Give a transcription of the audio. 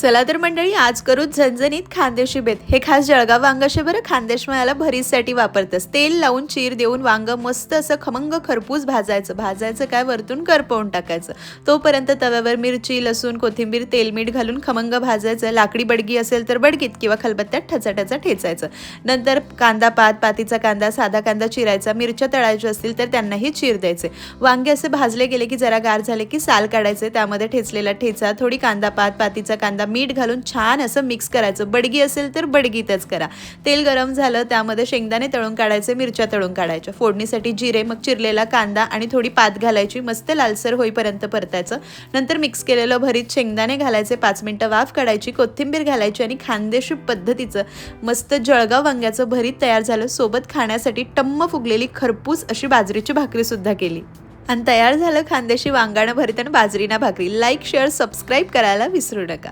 चला तर मंडळी आज करू झणझणीत खानदेशी बेत. हे खास जळगाव वांगाशे बरं खानदेश मळ्याला भरीसाठी वापरतस. तेल लावून चीर देऊन वांग मस्त असं खमंग खरपूस भाजायचं. भाजायचं काय? वरतून करपवून टाकायचं. तोपर्यंत तव्यावर मिरची लसूण कोथिंबीर तेल मीठ घालून खमंग भाजायचं. लाकडी बडगी असेल तर बडगीत किंवा खलबत्त्यात ठचाट्याचा ठेचायचं. नंतर कांदा पात पातीचा कांदा साधा कांदा चिरायचा. मिरच्या तळायच्या असतील तर त्यांनाही चीर द्यायचे. वांगे असे भाजले गेले की जरा गार झाले की साल काढायचे. त्यामध्ये ठेचलेला ठेचा थोडी कांदा पात पातीचा कांदा मीठ घालून छान असं मिक्स करायचं. बडगी असेल तर बडगीतच करा. तेल गरम झालं त्यामध्ये शेंगदाणे तळून काढायचे मिरच्या तळून काढायच्या. फोडणीसाठी जिरे मग चिरलेला कांदा आणि थोडी पात घालायची. मस्त लालसर होईपर्यंत परतायचं. नंतर मिक्स केलेलं भरीत शेंगदाणे घालायचे. पाच मिनटं वाफ काढायची कोथिंबीर घालायची आणि खानदेशी पद्धतीचं मस्त जळगाव वांग्याचं भरीत तयार झालं. सोबत खाण्यासाठी टम्म फुगलेली खरपूस अशी बाजरीची भाकरी सुद्धा केली. आणि तयार झालं खानदेशी वांगाणं भरीत आणि बाजरीना भाकरी. लाईक शेअर सबस्क्राईब करायला विसरू नका.